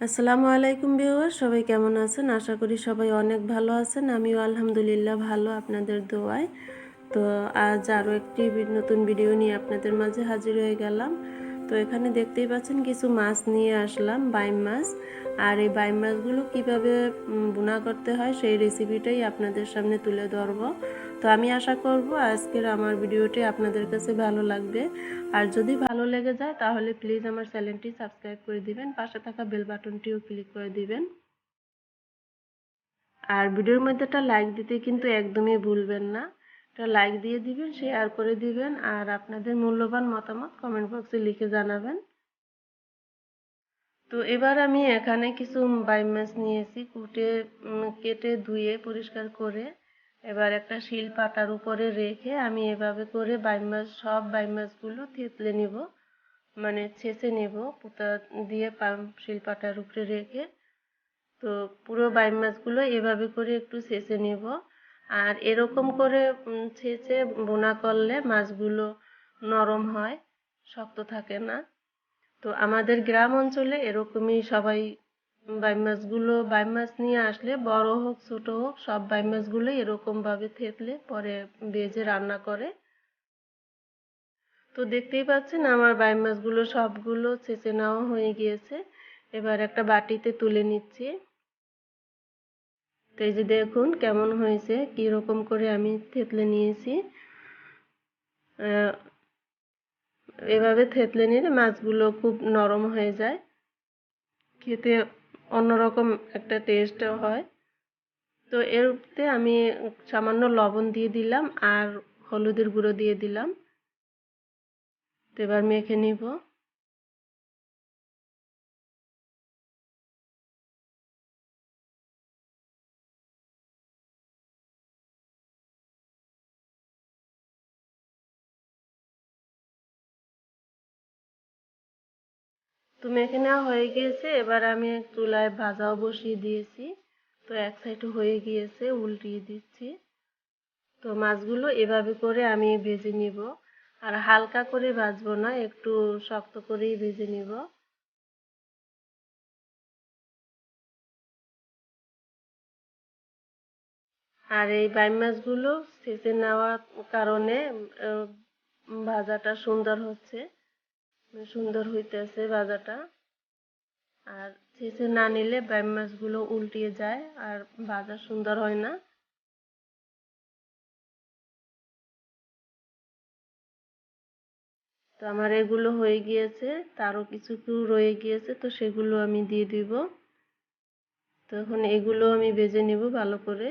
আসসালামু আলাইকুম বিওয়ার সবাই কেমন আছেন? আশা করি সবাই অনেক ভালো আছেন। আমিও আলহামদুলিল্লাহ ভালো, আপনাদের দোয়ায়। তো আজ আরও একটি নতুন ভিডিও নিয়ে আপনাদের মাঝে হাজির হয়ে গেলাম। তো এখানে দেখতেই পাচ্ছেন কিছু মাছ নিয়ে আসলাম, বাইম মাছ। আর এই বাইম মাছগুলো কীভাবে বোনা করতে হয় সেই রেসিপিটাই আপনাদের সামনে তুলে ধরবো। তো আমি আশা করব আজকের আমার ভিডিওটি আপনাদের কাছে ভালো লাগবে। আর যদি ভালো লেগে যায়, তাহলে প্লিজ আমার চ্যানেলটি সাবস্ক্রাইব করে দিবেন, পাশে থাকা বেল বাটনটিও ক্লিক করে দিবেন। আর ভিডিওর মধ্যে একটা লাইক দিতে কিন্তু একদমই ভুলবেন না। একটা লাইক দিয়ে দিবেন শেয়ার করে দিবেন, আর আপনাদের মূল্যবান মতামত কমেন্ট বক্সে লিখে জানাবেন। তো এবার আমি এখানে কিছু বাই মাছ নিয়েছি, কুটে কেটে ধুয়ে পরিষ্কার করে এবার একটা শিল পাতার উপরে রেখে আমি এভাবে করে বাই মাছ সব বাই মাছগুলো থেতলে নিব মানে ছেঁচে নেব, পুতা দিয়ে শিল পাতার উপরে রেখে। তো পুরো বাই মাছগুলো এভাবে করে একটু ছেঁচে নেব। আর এরকম করে ছেঁচে বোনা করলে মাছগুলো নরম হয়, শক্ত থাকে না। তো আমাদের গ্রাম অঞ্চলে এরকমই সবাই বাই মাছগুলো বাই মাছ নিয়ে আসলে বড় হোক, ছোট হোক, সব বাই মাছগুলো এরকমভাবে থেতলে পরে বেজে রান্না করে। তো দেখতেই পাচ্ছেন আমার বাই মাছগুলো সবগুলো ছেঁচে নেওয়া হয়ে গিয়েছে। এবার একটা বাটিতে তুলে নিচ্ছি। তো এই যে দেখুন কেমন হয়েছে কীরকম করে আমি থেতলে নিয়েছি। এভাবে থেতলে নিলে মাছগুলো খুব নরম হয়ে যায়। খেতে অন্যরকম একটা টেস্ট হয়। তো এরতে আমি সামান্য লবণ দিয়ে দিলাম আর হলুদের গুঁড়ো দিয়ে দিলাম। তো এবার মেখে নিব। তো মেখে নেওয়া হয়ে গিয়েছে, এবার আমি চুলায় ভাজাও বসিয়ে দিয়েছি। তো এক সাইড হয়ে গিয়েছে, উল্টিয়ে দিচ্ছি। তো মাছগুলো এভাবে করে আমি ভেজে নিব। আর হালকা করে ভাজবো না, একটু শক্ত করেই ভেজে নিব। আর এই বাই মাছগুলো সেচে নেওয়ার কারণে ভাজাটা সুন্দর হচ্ছে। সুন্দর হইতেছে ভাজাটা। আর ছেঁচে না নিলে ব্যাম মাছগুলো উল্টিয়ে যায় আর ভাজা সুন্দর হয় না। তো আমার এগুলো হয়ে গিয়েছে, তারও কিছু রয়ে গিয়েছে, তো সেগুলো আমি দিয়ে দিব। তো এখন এগুলো আমি ভেজে নিব ভালো করে।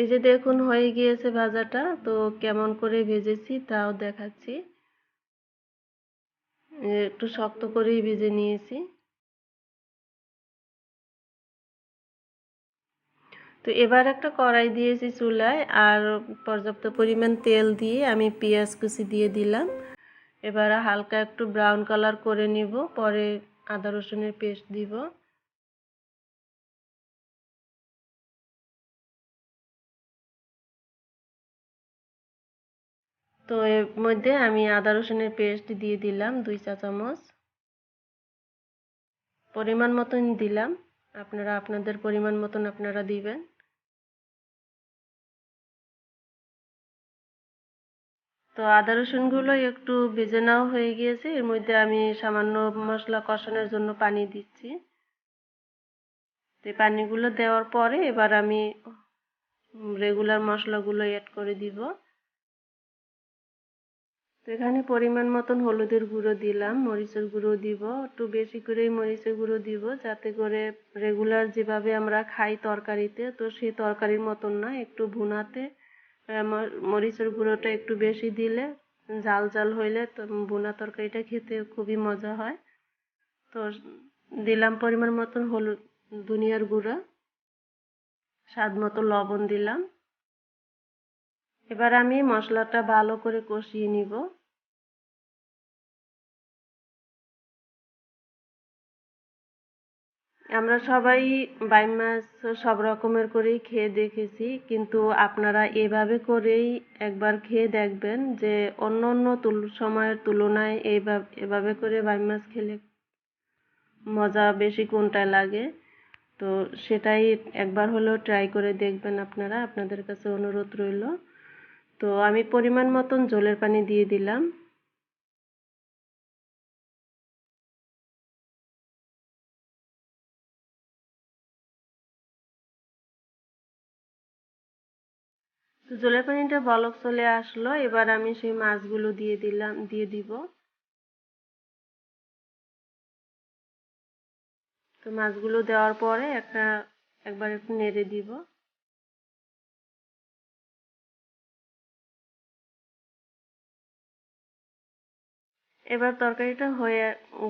এই যে দেখুন হয়ে গিয়েছে ভাজাটা, তো কেমন করে ভেজেছি তাও দেখাচ্ছি। একটু শক্ত করেই ভেজে নিয়েছি। তো এবার একটা কড়াই দিয়েছি চুলায়, আর পর্যাপ্ত পরিমাণ তেল দিয়ে আমি পেঁয়াজ কুচি দিয়ে দিলাম। এবার হালকা একটু ব্রাউন কালার করে নিব, পরে আদা রসুনের পেস্ট দিব। তো এর মধ্যে আমি আদা রসুনের পেস্ট দিয়ে দিলাম দুই চা চামচ। পরিমাণ মতন দিলাম। আপনারা আপনাদের পরিমাণ মতন আপনারা দিবেন। তো আদা রসুনগুলো একটু ভেজে নেওয়া হয়ে গিয়েছে। এর মধ্যে আমি সামান্য মশলা কষানোর জন্য পানি দিচ্ছি। তো পানিগুলো দেওয়ার পরে এবার আমি রেগুলার মশলাগুলো অ্যাড করে দিব। তো এখানে পরিমাণ মতন হলুদের গুঁড়ো দিলাম, মরিচের গুঁড়ো দিব, একটু বেশি করেই মরিচের গুঁড়ো দিব, যাতে করে রেগুলার যেভাবে আমরা খাই তরকারিতে, তো সেই তরকারির মতন না, একটু ভুনাতে মরিচের গুঁড়োটা একটু বেশি দিলে জাল জাল হইলে তো ভুনা তরকারিটা খেতে খুবই মজা হয়। তো দিলাম পরিমাণ মতন হলুদ, ধনিয়ার গুঁড়া, স্বাদ মতো লবণ দিলাম। এবার আমি মশলাটা ভালো করে কষিয়ে নিব। আমরা সবাই বাইম মাছ সব রকমের করেই খেয়ে দেখেছি, কিন্তু আপনারা এভাবে করেই একবার খেয়ে দেখবেন যে অন্য অন্য সময়ের তুলনায় এইভাবে এভাবে করে বাইম মাছ খেলে মজা বেশি কোনটায় লাগে। তো সেটাই একবার হলেও ট্রাই করে দেখবেন আপনারা। আপনাদের কাছে অনুরোধ রইল। তো আমি পরিমাণ মতন জলের পানি দিয়ে দিলাম। তো জলের পানিটা বলক চলে আসলো, এবার আমি সেই মাছগুলো দিয়ে দিলাম, দিয়ে দিব। তো মাছগুলো দেওয়ার পরে একটা, একবার একটু নেড়ে দিব। এবার তরকারিটা হয়ে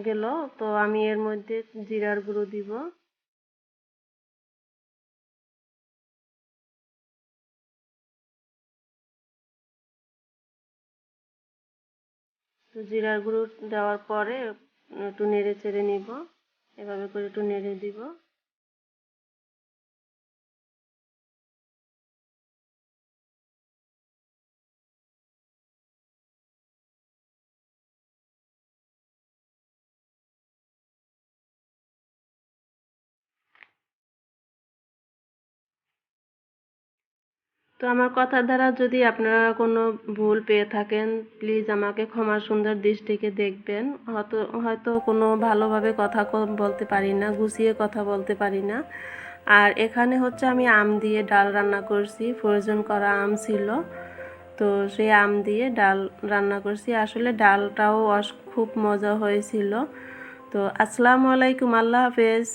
গেল, তো আমি এর মধ্যে জিরার গুঁড়ো দিব। তো জিরার গুঁড়ো দেওয়ার পরে একটু নেড়ে চেড়ে নিব, এভাবে করে একটু নেড়ে দিব। তো আমার কথার দ্বারা যদি আপনারা কোনো ভুল পেয়ে থাকেন প্লিজ আমাকে ক্ষমা সুন্দর দৃষ্টিকে দেখবেন। হয়তো হয়তো কোনো ভালোভাবে কথা বলতে পারি না, গুছিয়ে কথা বলতে পারি না। আর এখানে হচ্ছে আমি আম দিয়ে ডাল রান্না করছি ফ্রোজেন করা আম ছিল। তো সেই আম দিয়ে ডাল রান্না করছি। আসলে ডালটাও খুব মজা হয়েছিল। তো আসসালামু আলাইকুম, আল্লাহ হাফেজ।